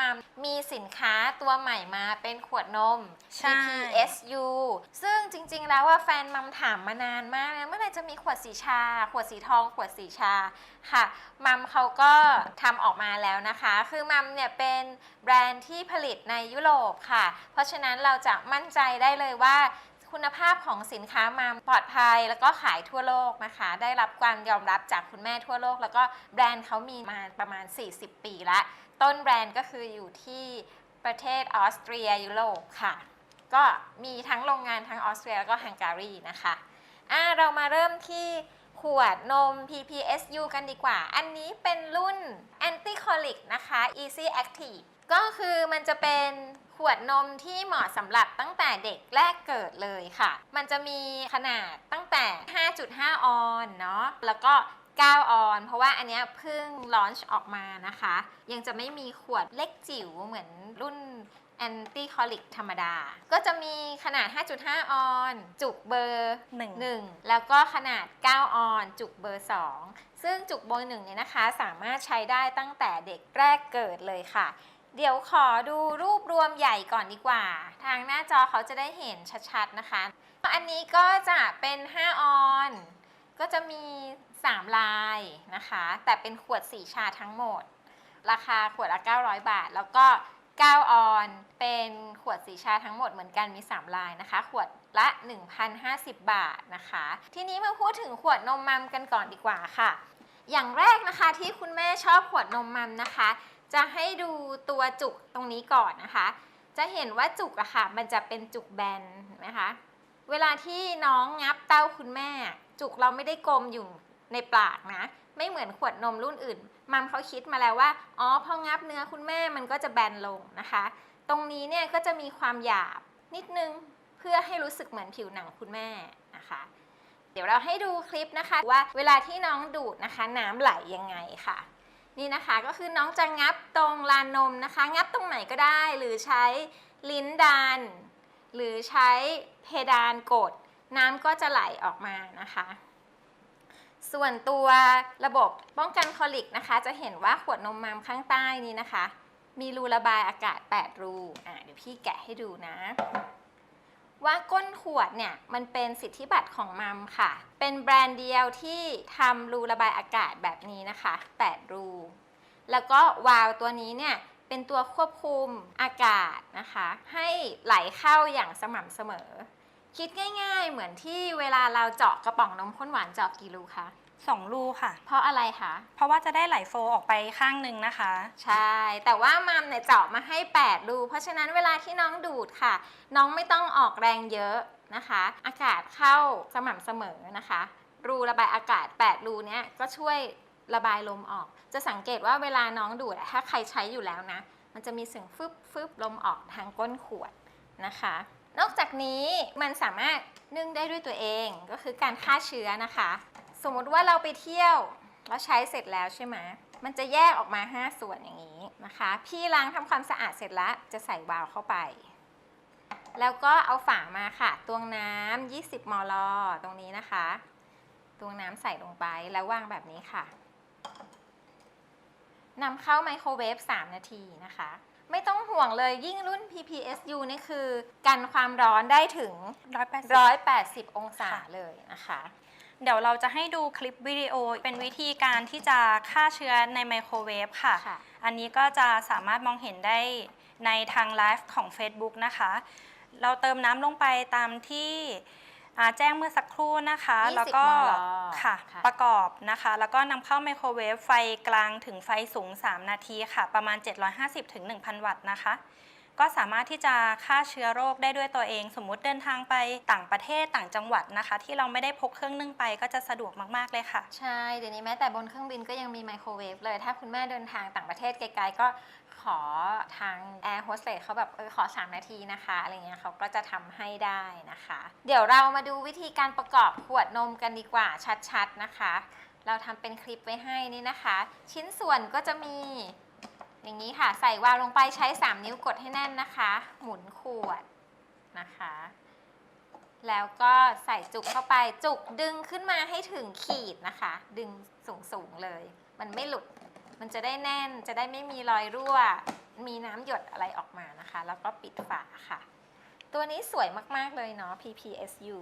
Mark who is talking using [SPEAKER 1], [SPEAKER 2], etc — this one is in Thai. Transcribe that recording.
[SPEAKER 1] มามีสินค้าตัวใหม่มาเป็นขวดนม
[SPEAKER 2] ใช่
[SPEAKER 1] PPSU ซึ่งจริงๆ แล้วว่าแฟนมัมถามมานานมากนะเมื่อไหร่จะมีขวดสีชา ขวดสีทอง ขวดสีชาค่ะ มัมเขาก็ทำออกมาแล้วนะคะ คือมัมเนี่ยเป็นแบรนด์ที่ผลิตในยุโรปค่ะ เพราะฉะนั้นเราจะมั่นใจได้เลยว่าคุณภาพของสินค้ามาปลอดภัยแล้วก็ขายทั่วโลกนะคะ ได้รับการยอมรับจากคุณแม่ทั่วโลก แล้วก็แบรนด์เขามีมาประมาณ 40 ปีละ ต้นแบรนด์ก็คืออยู่ที่ประเทศออสเตรียยุโรปค่ะ ก็มีทั้งโรงงานทั้งออสเตรียแล้วก็ฮังการีนะคะอ่าเรามาเริ่มที่ขวดนม PPSU กันดีกว่า อันนี้เป็นรุ่น Anti Colic นะคะ Easy Active ก็คือมันจะเป็นขวดนมที่เหมาะสำหรับตั้งแต่เด็กแรกเกิดเลยค่ะ มันจะมีขนาดตั้งแต่ 5.5 ออนเนาะ แล้วก็ 9 ออน เพราะว่าอันเนี้ยเพิ่งลอนช์ออกมานะคะ ยังจะไม่มีขวดเล็กจิ๋วเหมือนรุ่นแอนตี้คอลิกธรรมดา ก็จะมีขนาด 5.5 ออน จุกเบอร์
[SPEAKER 2] หนึ่ง
[SPEAKER 1] 1 แล้วก็ขนาด 9 ออน จุกเบอร์ 2 ซึ่งจุกเบอร์1เนี่ยนะคะ สามารถใช้ได้ตั้งแต่เด็กแรกเกิดเลยค่ะ เดี๋ยวขอดูรูปรวมใหญ่ก่อนดีกว่า ทางหน้าจอเขาจะได้เห็นชัดๆนะคะ อันนี้ก็จะเป็น 5 ออน ก็จะมี 3 ลายนะคะ แต่เป็นขวด 4 ชาทั้งหมด ราคาขวดละ 900 บาท แล้วก็ 9 ออนเป็นขวดสีชาทั้งหมดเหมือนกันมี 3 ลายนะคะ ขวดละ 1,050 บาทนะคะ ทีนี้มาพูดถึงขวดนมมัมกันก่อนดีกว่าค่ะ อย่างแรกนะคะที่คุณแม่ชอบขวดนมมัมนะคะ จะให้ดูตัวจุกตรงนี้ก่อนนะคะ จะเห็นว่าจุกอะค่ะ มันจะเป็นจุกแบนนไหมคะเวลาที่น้องงับเต้าคุณแม่ จุกเราไม่ได้กลมอยู่ ในปากนะ ไม่เหมือนขวดนมรุ่นอื่น มัมเขาคิดมาแล้วว่า อ๋อ พองับเนื้อคุณแม่มันก็จะแบนลงนะคะ ตรงนี้เนี่ยก็จะมีความหยาบนิดนึงเพื่อให้รู้สึกเหมือนผิวหนังคุณแม่นะคะ เดี๋ยวเราให้ดูคลิปนะคะว่าเวลาที่น้องดูดนะคะ น้ำไหลยังไงค่ะ นี่นะคะก็คือน้องจะงับตรงลานนมนะคะ งับตรงไหนก็ได้ หรือใช้ลิ้นดันหรือใช้เพดานกดน้ำก็จะไหลออกมานะคะ ส่วนตัวระบบป้องกันคอลิกนะคะ จะเห็นว่าขวดนมมัมข้างใต้นี้นะคะ มีรูระบายอากาศ 8 รูอะเดี๋ยวพี่แกะให้ดูนะ ว่าก้นขวดเนี่ยมันเป็นสิทธิบัตรของมัมค่ะ เป็นแบรนด์เดียวที่ทำรูระบายอากาศแบบนี้นะคะ 8 รู แล้วก็วาล์วตัวนี้เนี่ยเป็นตัวควบคุมอากาศนะคะ ให้ไหลเข้าอย่างสม่ำเสมอ คิดง่ายๆ เหมือนที่เวลาเราเจาะกระป๋องนมข้นหวานเจาะกี่รูคะ
[SPEAKER 2] สองรูค่ะ
[SPEAKER 1] เพราะอะไรคะ
[SPEAKER 2] เพราะว่าจะได้ไหลโฟออกไปข้างหนึ่งนะคะ
[SPEAKER 1] ใช่ แต่ว่ามัมเนี่ยเจาะมาให้ 8 รู เพราะฉะนั้นเวลาที่น้องดูดค่ะ น้องไม่ต้องออกแรงเยอะนะคะ อากาศเข้าสม่ำเสมอนะคะ รูระบายอากาศ 8 รูเนี้ยก็ช่วยระบายลมออก จะสังเกตว่าเวลาน้องดูดอะถ้าใครใช้อยู่แล้วนะ มันจะมีเสียงฟึบฟึบลมออกทางก้นขวดนะคะ นอกจากนี้มันสามารถนึ่งได้ด้วยตัวเองก็คือการฆ่าเชื้อนะคะ สมมติว่าเราไปเที่ยวแล้วใช้เสร็จแล้วใช่ไหมมันจะแยกออกมา 5 ส่วนอย่างนี้นะคะ พี่ล้างทำความสะอาดเสร็จแล้วจะใส่วาล์วเข้าไป แล้วก็เอาฝามาค่ะตวงน้ำ20 มล ตรงนี้นะคะตวงน้ำใส่ลงไปแล้ววางแบบนี้ค่ะนำเข้าไมโครเวฟ 3 นาทีนะคะ ไม่ต้องห่วงเลยยิ่งรุ่น PPSU นี่คือกันความร้อนได้ถึง
[SPEAKER 2] 180
[SPEAKER 1] 180 องศา
[SPEAKER 2] ค่ะ
[SPEAKER 1] เลยนะคะ
[SPEAKER 2] เดี๋ยวเราจะให้ดูคลิปวิดีโอเป็นวิธีการที่จะฆ่าเชื้อในไมโครเวฟค่ะ
[SPEAKER 1] ค่ะ
[SPEAKER 2] อันนี้ก็จะสามารถมองเห็นได้ในทางไลฟ์ของ Facebook นะคะ เราเติมน้ำลงไปตามที่ อ่าแจ้งเมื่อสักครู่นะคะ
[SPEAKER 1] 20
[SPEAKER 2] แล้วก็
[SPEAKER 1] มล
[SPEAKER 2] ค่ะ
[SPEAKER 1] ค่ะ
[SPEAKER 2] ประกอบนะคะ แล้วก็นำเข้าไมโครเวฟไฟกลางถึงไฟสูง 3 นาทีค่ะ ประมาณ 750ถึง1,000 วัตต์นะคะ ก็สามารถที่จะฆ่าเชื้อโรคได้ด้วยตัวเอง สมมุติเดินทางไปต่างประเทศต่างจังหวัดนะคะ ที่เราไม่ได้พกเครื่องนึ่งไปก็จะสะดวกมากๆเลยค่ะ
[SPEAKER 1] ใช่ เดี๋ยวนี้แม้แต่บนเครื่องบินก็ยังมีไมโครเวฟเลย ถ้าคุณแม่เดินทางต่างประเทศไกลๆก็ขอทางแอร์โฮสเตสเขาแบบเออขอ 3 นาทีนะคะอะไรเงี้ยเขาก็จะทำให้ได้นะคะ เดี๋ยวเรามาดูวิธีการประกอบขวดนมกันดีกว่าชัดๆนะคะ เราทำเป็นคลิปไว้ให้นี่นะคะ ชิ้นส่วนก็จะมี อย่างนี้ค่ะใส่วาลลงไปใช้ 3 นิ้วกดให้แน่นนะคะ หมุนขวดนะคะ แล้วก็ใส่จุกเข้าไปจุกดึงขึ้นมาให้ถึงขีดนะคะ ดึงสูงๆเลย มันไม่หลุดมันจะได้แน่นจะได้ไม่มีรอยรั่ว มีน้ำหยดอะไรออกมานะคะ แล้วก็ปิดฝาค่ะ ตัวนี้สวยมาก ๆ เลยเนาะ PPSU